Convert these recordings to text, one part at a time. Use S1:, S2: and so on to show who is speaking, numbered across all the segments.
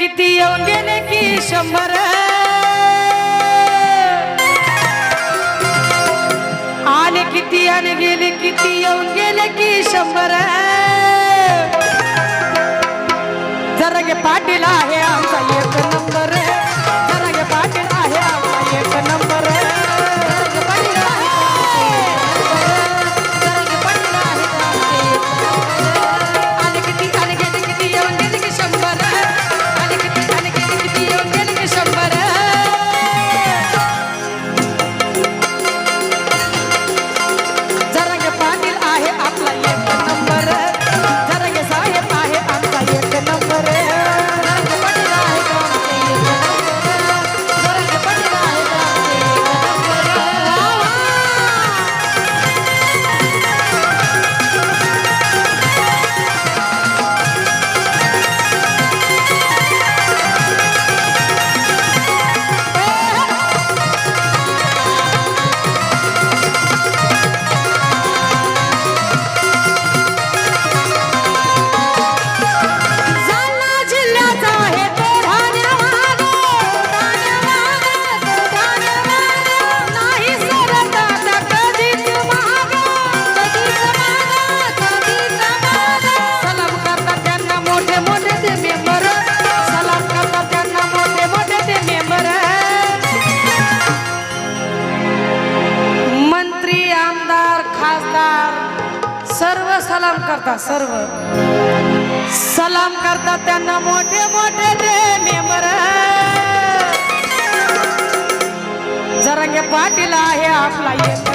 S1: किती येऊन गेल की शंभर? आले किती आणि गेले किती येऊन गेले की शंभर? जरगे पाटील आहे आमचा सलाम सर्व. सलाम करता त्यांना मोठे मोठे ते मेंबर जरंगे पाटील आहे आपला एक.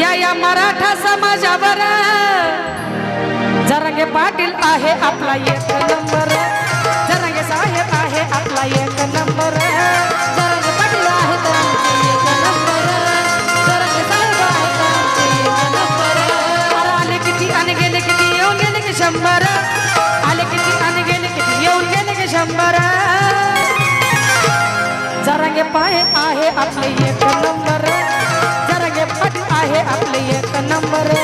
S1: या या मराठा समाजावर. जरंगे पाटील आहे आपला एक नंबर. जरंगे साहेब आहे आपला एक नंबर. जरंगे पाटील आहे तर आमचे एक नंबर. साहेब आहे तर आमचे एक नंबर. अरे आले किती आणि गेले किती येऊन गेले की शंभर. आले किती आणि गेले किती येऊन गेले की शंभर. जरंगे पाय आहे आपले एक नंबर. আমার